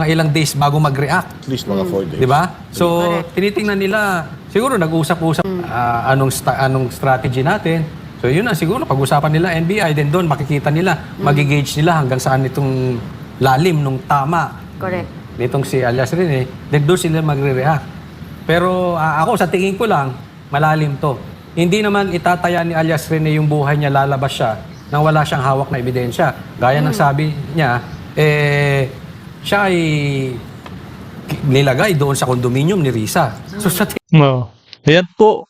mga ilang days bago mag-react. At least mga 4 days. Di ba? So, tinitingnan nila, siguro nag-usap-usap ah, anong, sta- anong strategy natin. So, yun na siguro, pag-usapan nila NBI, then doon makikita nila, magigage nila hanggang saan itong lalim nung tama Correct. nitong si alias Rene, then doon sila magre-react. Pero ah, ako, sa tingin ko lang, malalim to. Hindi naman itataya ni alias Rene yung buhay niya, lalabas siya, nang wala siyang hawak na ebidensya. Gaya ng sabi niya, eh, siya ay nilagay doon sa kondominium ni Risa. So sa tingin No. Ayan po.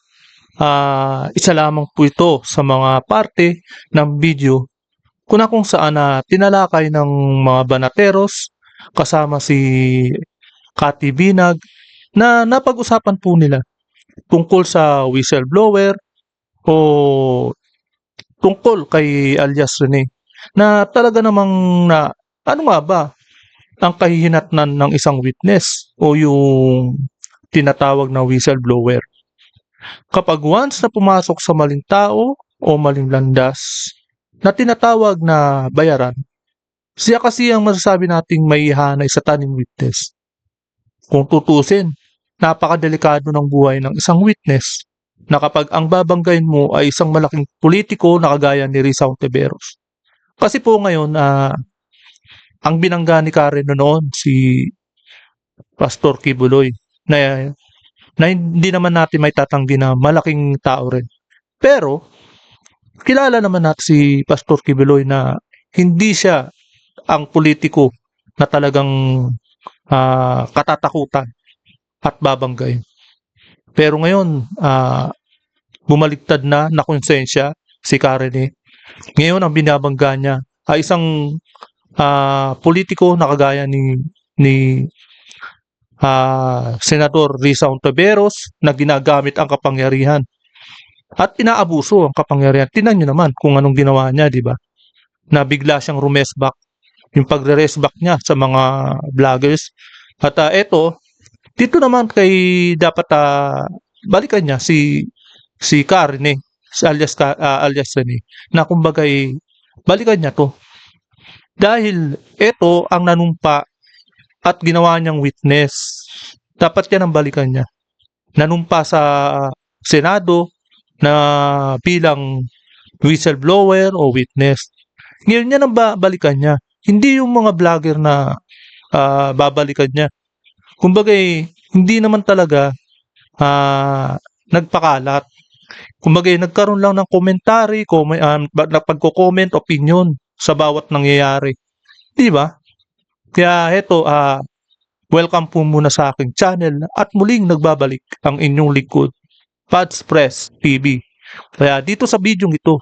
Ah, isa lamang po ito sa mga parte ng video kung na kung saan na tinalakay ng mga banateros kasama si Cathy Binag na napag-usapan po nila tungkol sa whistleblower o tungkol kay alias Rene na talaga namang na ano nga ba ang kahihinatnan ng isang witness o yung tinatawag na whistleblower. Kapag once na pumasok sa maling tao o maling landas na tinatawag na bayaran, siya kasi ang masasabi nating may hanay sa taning witness. Kung tutusin, napakadelikado ng buhay ng isang witness na kapag ang babanggain mo ay isang malaking politiko na kagaya ni Risa Ontiveros. Kasi po ngayon, ah, ang binangga ni Karen noon si Pastor Kibuloy na na hindi naman natin may tatanggi na malaking tao rin. Pero, kilala naman natin si Pastor Kibuloy na hindi siya ang politiko na talagang ah, katatakutan at babanggay. Pero ngayon, ah, bumaligtad na na konsensya si Karen eh. Ngayon, ang binabangga niya ay isang ah, politiko na kagaya ni ni ah, Senador Risa Ontiveros na ginagamit ang kapangyarihan at inaabuso ang kapangyarihan. Tingnan niyo naman kung anong ginawa niya, di ba? Na bigla siyang rumesback yung pagre-resback niya sa mga vloggers. At ah, eto, dito naman kay dapat ah, balikan niya si si Karen eh, si alias ah, alias Rene, na kumbaga eh, balikan niya to. Dahil ito ang nanumpa at ginawa niyang witness. Dapat yan ang balikan niya. Nanumpa sa Senado na bilang whistleblower o witness. Ngayon yan ang ba- balikan niya. Hindi yung mga vlogger na ah, babalikan niya. Kumbaga eh, hindi naman talaga ah, nagpakalat. Kumbaga eh, nagkaroon lang ng commentary, comment, um, pagko-comment, opinion sa bawat nangyayari. Di ba? Kaya heto, ah, welcome po muna sa aking channel at muling nagbabalik ang inyong likod, Pads Press TV. Kaya dito sa video ito,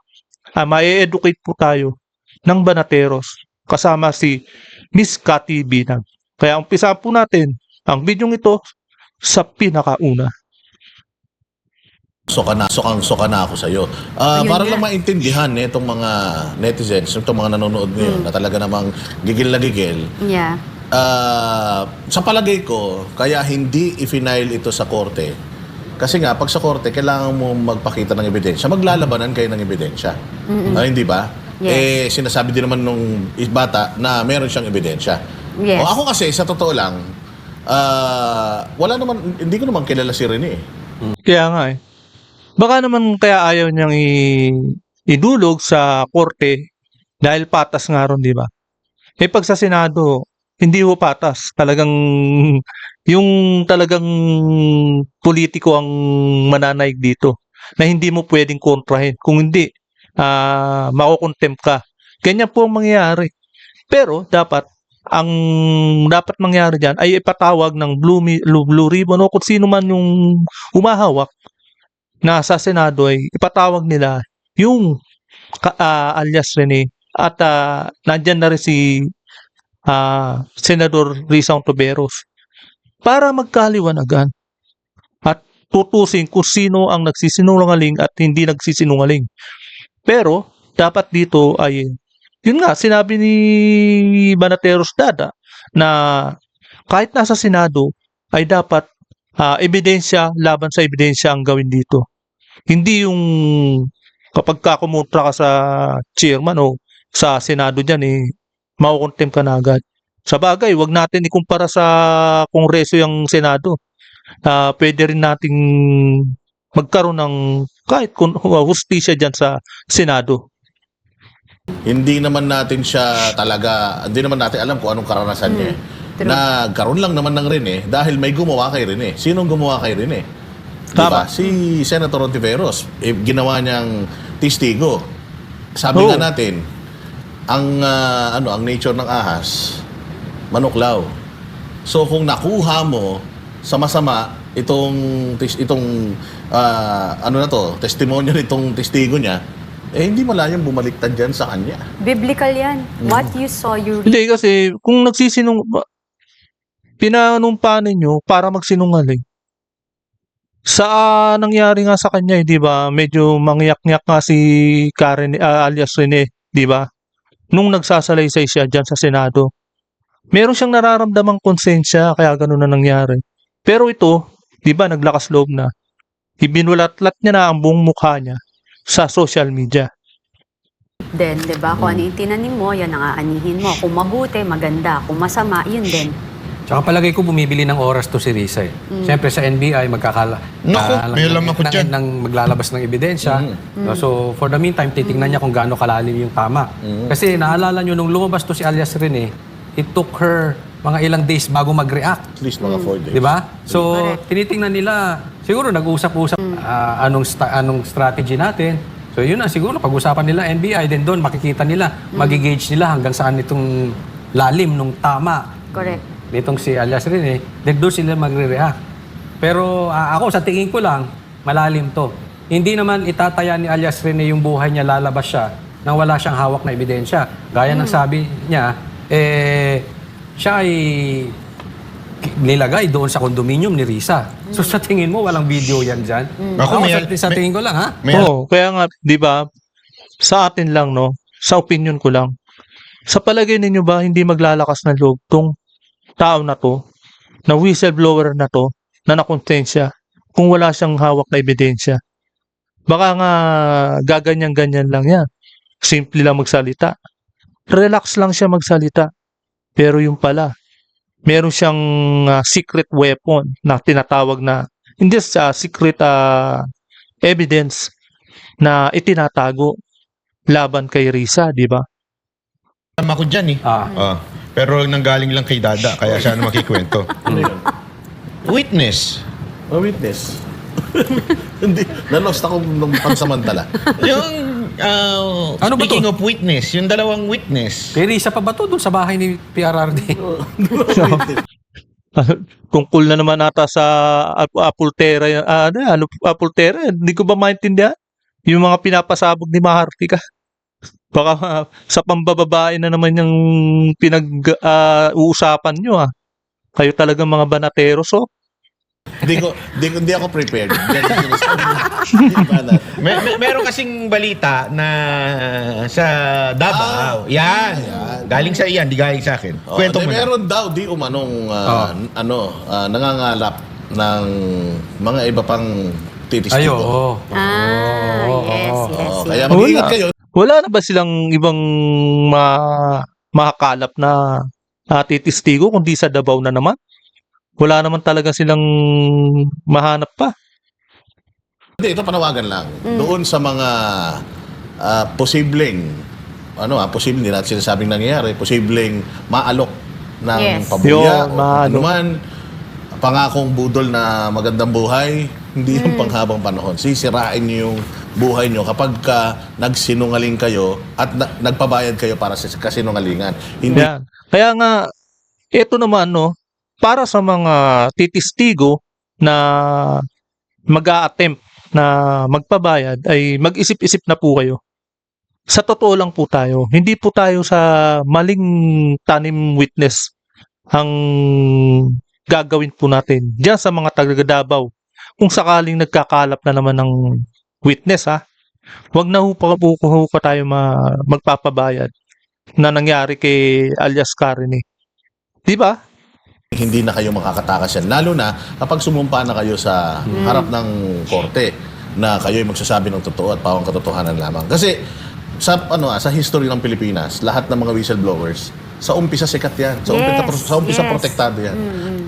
ah, ma-educate po tayo ng Banateros kasama si Miss Cathy Binag. Kaya umpisa po natin ang video ito sa pinakauna. Soka na, sokang soka na ako sa iyo. Ah, Ayun para nga. lang maintindihan eh, itong mga netizens, itong mga nanonood ngayon na talaga namang gigil na gigil. Yeah. Ah, sa palagay ko, kaya hindi i-final ito sa korte. Kasi nga, pag sa korte, kailangan mo magpakita ng ebidensya. Maglalabanan kayo ng ebidensya. Ah, hindi ba? Yes. Eh, sinasabi din naman nung bata na meron siyang ebidensya. Yes. O ako kasi, sa totoo lang, ah, wala naman, hindi ko naman kilala si Rene eh. Kaya nga eh. Baka naman kaya ayaw niyang i- idulog sa korte dahil patas nga ron, di ba? Eh pag sa Senado, hindi ho patas. Talagang yung talagang politiko ang mananaig dito na hindi mo pwedeng kontrahin. Kung hindi, ah makukontempt ka. Ganyan po ang mangyayari. Pero dapat ang dapat mangyari diyan ay ipatawag ng blue, blue ribbon o kung sino man yung umahawak na sa Senado ay ipatawag nila yung ah, alias Rene at ah, nandyan na rin si ah, Senador Risa Ontiveros para magkaliwanagan at tutusin kung sino ang nagsisinungaling at hindi nagsisinungaling. Pero dapat dito ay yun nga sinabi ni Banateros Dada na kahit nasa Senado ay dapat ah, ebidensya laban sa ebidensya ang gawin dito. Hindi yung kapag ka kumontra ka sa chairman o sa Senado dyan eh, makukontempt ka na agad. Sa bagay, wag natin ikumpara sa Kongreso yung Senado. Ah, pwede rin nating magkaroon ng kahit kung uh, hustisya dyan sa Senado. Hindi naman natin siya talaga, hindi naman natin alam kung anong karanasan niya. eh. True. Nagkaroon lang naman ng Rene dahil may gumawa kay Rene. Sinong gumawa kay Rene? Diba? Tama. Si Senator Ontiveros. Eh, ginawa niyang testigo. Sabi Oo. nga natin, ang ah, ano ang nature ng ahas, manuklaw. So kung nakuha mo sa masama itong itong ah, ano na to, testimonya nitong testigo niya, eh hindi malayang bumaliktad diyan sa kanya. Biblical yan. What you saw, you reap. Hindi kasi kung nagsisinung pinanumpa ninyo para magsinungaling. Sa ah, nangyari nga sa kanya, eh, 'di ba? Medyo mangyak-ngyak nga si Karen ah, alias Rene, 'di ba? Nung nagsasalaysay siya diyan sa Senado. Meron siyang nararamdamang konsensya kaya ganun na nangyari. Pero ito, 'di ba, naglakas loob na. Ibinulatlat niya na ang buong mukha niya sa social media. Then, di ba? Kung ano yung tinanim mo, yan ang aanihin mo. Kung mabuti, maganda. Kung masama, yun din. Tsaka palagay ko bumibili ng oras to si Risa eh. Siyempre sa NBI magkakala Naku, ah, may alam ako ng, dyan. ng maglalabas ng ebidensya. No, So for the meantime titingnan niya kung gaano kalalim yung tama. Kasi naalala niyo nung lumabas to si alias Rene, it took her mga ilang days bago mag-react. At least mga 4 days. Di ba? So, tinitingnan nila, siguro nag-usap-usap ah, anong, sta- anong strategy natin. So, yun na, siguro pag-usapan nila NBI, then doon makikita nila, magigauge nila hanggang saan itong lalim nung tama Correct. Nitong si alias rin eh, then doon sila magre-react. Pero ah, ako sa tingin ko lang, malalim to. Hindi naman itataya ni alias Rene yung buhay niya, lalabas siya nang wala siyang hawak na ebidensya. Gaya ng sabi niya, eh, siya ay nilagay doon sa kondominium ni Risa. So sa tingin mo, walang video yan dyan? Ako, Ako, may- sa, sa may- tingin ko lang, ha? May Oo, kaya nga, 'di ba? Sa atin lang no, sa opinion ko lang. Sa palagay ninyo ba hindi maglalakas ng loob tong tao na to, na whistleblower na to, na nakonsensya kung wala siyang hawak na ebidensya? Baka nga gaganyan-ganyan lang yan. Simple lang magsalita. Relax lang siya magsalita. Pero yung pala, meron siyang ah, secret weapon na tinatawag na hindi sa secret ah, evidence na itinatago laban kay Risa, di ba? alam ako dyan eh. Ah. Ah, pero nanggaling lang kay Dada, kaya siya na makikwento. Ano? Witness. A witness. Hindi, nalost ako nung pansamantala. Yung, ah, Ano ba speaking to? of witness, yung dalawang witness. Kay Risa pa ba to doon sa bahay ni PRRD? Kung cool na naman ata sa Ap- Apultera, yan- ah, ano, ano, Apultera, hindi ko ba maintindihan? Yung mga pinapasabog ni Maharlika. Baka ah, sa pambababae na naman yung pinag-uusapan nyo ah. Kayo talagang mga banateros oh. Hindi ko, hindi, ko- hindi ako prepared. Yan na- May, may, meron kasing balita na sa Davao. yan. Galing sa iyan, di galing sa akin. Oh, Kwento di, mo na. meron daw di umanong ah, n- ano, ah, nangangalap ng mga iba pang Ay, titistigo. oo. Ah, Oo, yes, yes, yes. kaya mag-iingat Wala. kayo. Wala na ba silang ibang ma makakalap na uh, titistigo kundi sa Davao na naman? Wala naman talaga silang mahanap pa. Hindi, ito panawagan lang. Doon sa mga ah, posibleng, ano ah, posibleng, hindi natin sinasabing nangyayari, posibleng maalok ng Yes. pabuya Yun, o ano man, pangakong budol na magandang buhay, hindi yung panghabang panahon. Sisirain niyo yung buhay niyo kapag ka nagsinungaling kayo at na- nagpabayad kayo para sa kasinungalingan. Hindi Yan. Kaya nga, ito naman, no, para sa mga titistigo na mag attempt na magpabayad, ay mag-isip-isip na po kayo. Sa totoo lang po tayo, hindi po tayo sa maling tanim witness ang gagawin po natin. Diyan sa mga taga Davao, kung sakaling nagkakalap na naman ng witness, ha, wag na ho pa, po, ho pa tayo ma, magpapabayad na nangyari kay alias Karen eh. Di ba? hindi na kayo makakatakas yan. Lalo na kapag sumumpa na kayo sa harap ng korte na kayo ay magsasabi ng totoo at pawang katotohanan lamang. Kasi sa ano ah, sa history ng Pilipinas, lahat ng mga whistleblowers Sa umpisa sikat yan. Sa Yes, umpisa, sa umpisa yes. protektado yan.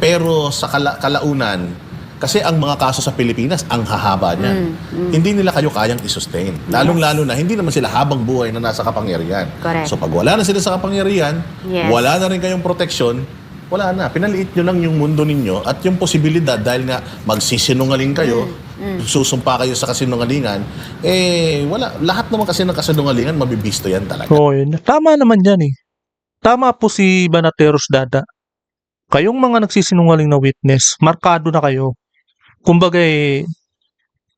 Pero sa kala- kalaunan, kasi ang mga kaso sa Pilipinas, ang hahaba niyan. Hindi nila kayo kayang i-sustain. Lalong-lalo na, hindi naman sila habang buhay na nasa kapangyarihan. Correct. So pag wala na sila sa kapangyarihan, Yes. wala na rin kayong proteksyon, wala na. Pinaliit nyo lang yung mundo ninyo at yung posibilidad dahil nga magsisinungaling kayo, susumpa kayo sa kasinungalingan, eh wala. Lahat naman kasi ng kasinungalingan, mabibisto yan talaga. Oo, yun. Tama naman yan eh. Tama po si Banateros Dada. Kayong mga nagsisinungaling na witness, markado na kayo. Kumbaga eh,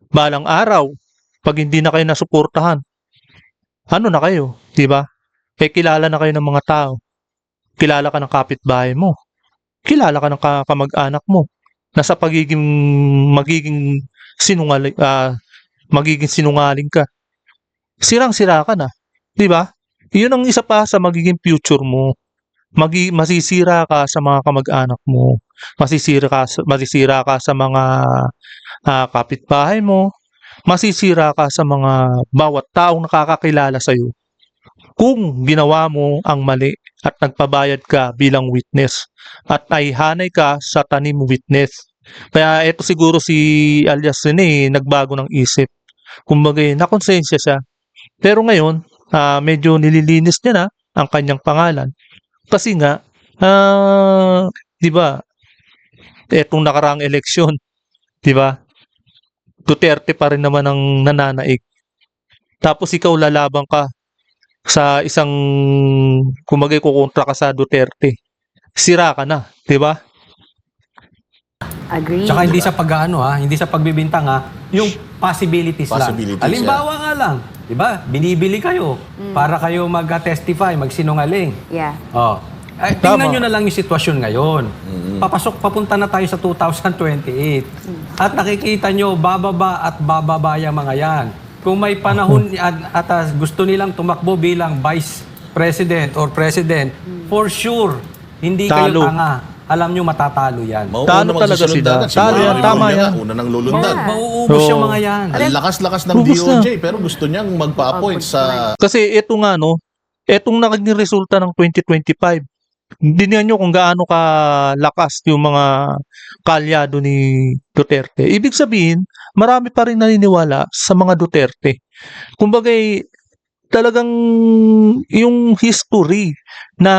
balang araw, pag hindi na kayo nasuportahan, ano na kayo, di ba? Eh, kilala na kayo ng mga tao. Kilala ka ng kapitbahay mo. Kilala ka ng ka- kamag-anak mo. Nasa pagiging, magiging sinungaling, ah, magiging sinungaling ka. Sirang-sira ka na. Di ba? Iyon ang isa pa sa magiging future mo. Magi, masisira ka sa mga kamag-anak mo. Masisira ka, masisira ka sa mga ah, kapitbahay mo. Masisira ka sa mga bawat taong nakakakilala sa iyo. Kung ginawa mo ang mali at nagpabayad ka bilang witness at ay hanay ka sa tanim witness. Kaya ito siguro si alias Rene nagbago ng isip. Kumbaga, nakonsensya siya. Pero ngayon, ah, medyo nililinis niya na ang kanyang pangalan. Kasi nga, ah, 'di ba? Etong nakaraang eleksyon, 'di ba? Duterte pa rin naman ang nananaig. Tapos ikaw lalabang ka sa isang kumagay kukontra ka sa Duterte. Sira ka na, 'di ba? Agree. Tsaka hindi sa pag-ano ha, hindi sa pagbibintang ha, yung possibilities, Possibilities, lang. Halimbawa nga lang, di ba? Binibili kayo para kayo mag-testify, magsinungaling. Yeah. Oh. Ay, Tama. tingnan nyo na lang yung sitwasyon ngayon. Papasok, papunta na tayo sa 2028. At nakikita nyo, bababa at bababa yung mga yan. Kung may panahon at, at ah, gusto nilang tumakbo bilang vice president or president, for sure, hindi kayo Talo. tanga. Alam nyo, matatalo yan. Mauuna Talo talaga magsisunod sila. Si Talo Mario yan, tama nga, yan. Una nang lulundan. Yeah. Mauubos Oo. yung mga yan. Ang lakas-lakas ng Ubus na. DOJ pero gusto niyang magpa-appoint sa Kasi ito nga no, etong naging resulta ng 2025. Hindi nyo kung gaano ka lakas yung mga kalyado ni Duterte. Ibig sabihin, marami pa rin naniniwala sa mga Duterte. Kumbaga, eh, talagang yung history na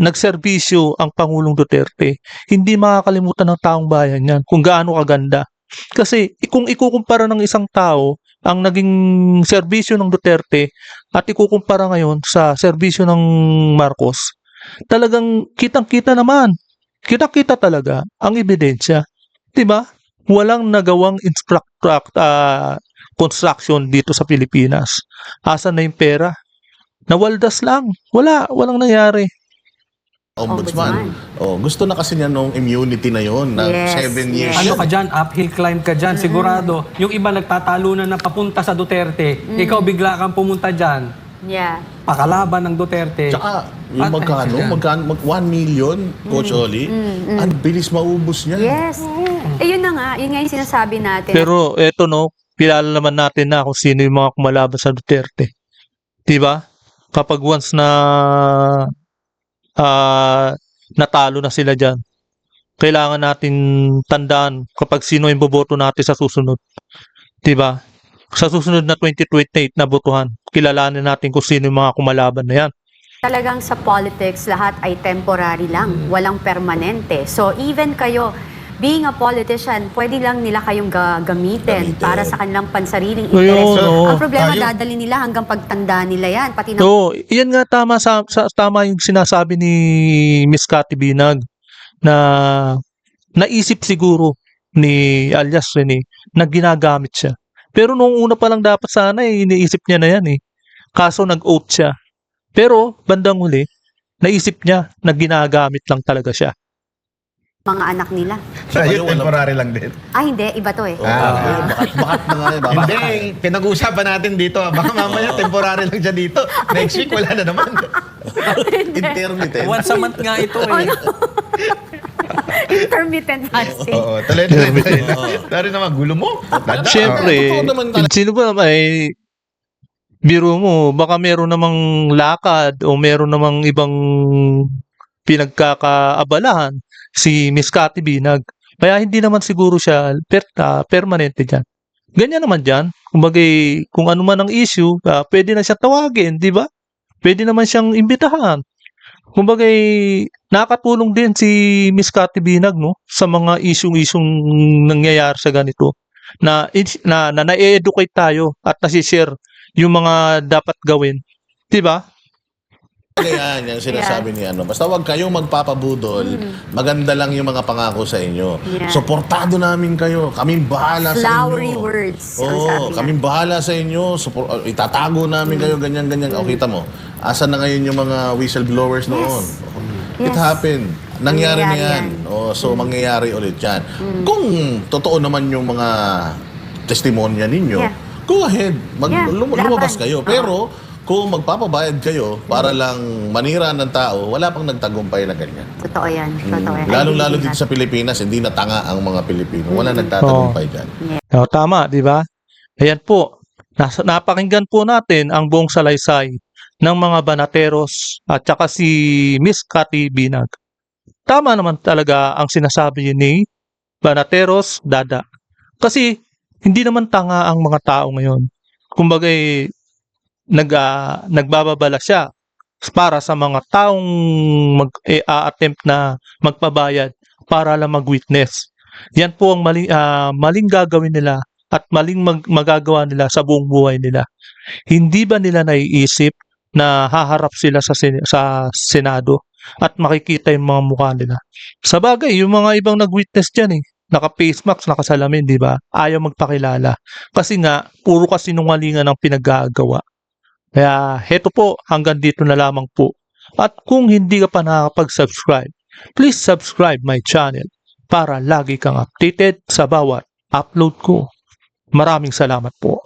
nagserbisyo ang Pangulong Duterte, hindi makakalimutan ng taong bayan yan kung gaano kaganda. Kasi kung ikukumpara ng isang tao ang naging serbisyo ng Duterte at ikukumpara ngayon sa serbisyo ng Marcos, talagang kitang-kita naman. Kitang-kita talaga ang ebidensya. 'Di ba? Walang nagawang infrastructure ah, construction dito sa Pilipinas. Asan na yung pera? Nawaldas lang. Wala, walang nangyari. ombudsman. Ombudsman. Oh, gusto na kasi niya nung immunity na yon na Yes, seven years. Ano ka dyan, uphill climb ka dyan, sigurado. Yung iba nagtatalo na na papunta sa Duterte, ikaw bigla kang pumunta dyan, Yeah. pakalaban ng Duterte. Tsaka, yung At- magkano, magkano, mag 1 million, Coach Oli, ang bilis maubos niya. Yes. Eh, yun na nga. Yun nga yung sinasabi natin. Pero eto no, kilala naman natin na kung sino yung mga kumalaban sa Duterte. 'Di ba? Kapag once na ah, natalo na sila diyan, kailangan natin tandaan kapag sino yung boboto natin sa susunod. 'Di ba? Sa susunod na 2028 na botohan, kilalanin natin kung sino yung mga kumalaban na yan. Talagang sa politics, lahat ay temporary lang. Walang permanente. So, even kayo, being a politician, pwede lang nila kayong ga- gamitin, Gamitin. para sa kanilang pansariling Ayun, interes. oo. Ang problema, Tayo- dadali nila hanggang pagtanda nila yan. Pati na So, iyan nga tama sa, sa tama yung sinasabi ni Miss Cathy Binag na naisip siguro ni alias Rene na ginagamit siya. Pero nung una pa lang dapat sana eh, iniisip niya na yan eh. Kaso nag-oath siya. Pero bandang huli, naisip niya na ginagamit lang talaga siya. Mga anak nila. Ayaw, yun, temporary lang din. Ah, hindi. Iba to eh. Oh, Ah. bakat, bakat na nga. eh, Bakat. Hindi, pinag-uusapan natin dito. Baka mamaya temporary lang siya dito. Next week, wala na naman. Intermittent. Once a month nga ito eh. Intermittent fasting. Oo, tuloy na rin. Dari naman, gulo mo. Siyempre, totoo naman talaga. sino ba naman eh, biro mo, baka meron namang lakad o meron namang ibang pinagkakaabalahan si Miss Cathy Binag. Kaya hindi naman siguro siya per, ah, permanente dyan. Ganyan naman dyan. Kumbaga, kung ano man ang issue, ah, pwede na siya tawagin, di ba? Pwede naman siyang imbitahan. Kumbaga, nakatulong din si Miss Cathy Binag no, sa mga isyong-isyong nangyayari sa ganito na na, na na-educate tayo at nasi-share yung mga dapat gawin. 'Di ba? Yan, yan sinasabi ni ano. Basta wag kayong magpapabudol. Maganda lang yung mga pangako sa inyo. Yeah. Suportado namin kayo. Kaming bahala sa Flowery inyo. words, ang Oo, nga. kaming bahala sa inyo. Supor- uh, itatago namin kayo, ganyan, ganyan. O, kita mo. Asan na ngayon yung mga whistleblowers noon? It Yes. happened. Nangyari na Nangyayari yan. O, so, mangyayari ulit yan. Kung totoo naman yung mga testimonya ninyo, Yeah. go ahead. Mag, Yeah, lum- laban. lumabas kayo. Pero, kung magpapabayad kayo para lang manira ng tao, wala pang nagtagumpay na ganyan. Totoo yan. Totoo yan. Believe dito sa Pilipinas, hindi na tanga ang mga Pilipino. Wala nagtatagumpay dyan. O, tama, 'di ba? Ayan po. Nas- napakinggan po natin ang buong salaysay ng mga banateros at saka si Miss Cathy Binag. Tama naman talaga ang sinasabi ni Banateros Dada. Kasi hindi naman tanga ang mga tao ngayon. Kumbaga eh, nag, ah, nagbababala siya para sa mga taong mag eh, a-attempt na magpabayad para lang mag-witness. Yan po ang maling, ah, maling gagawin nila at maling mag- magagawa nila sa buong buhay nila. Hindi ba nila naiisip na haharap sila sa sen- sa Senado at makikita yung mga mukha nila? Sa bagay, yung mga ibang nag-witness dyan eh, naka-face mask, nakasalamin, di ba? Ayaw magpakilala. Kasi nga, puro kasinungalingan ang pinaggagawa. Kaya, heto po, hanggang dito na lamang po. At kung hindi ka pa nakakapag-subscribe, please subscribe my channel para lagi kang updated sa bawat upload ko. Maraming salamat po.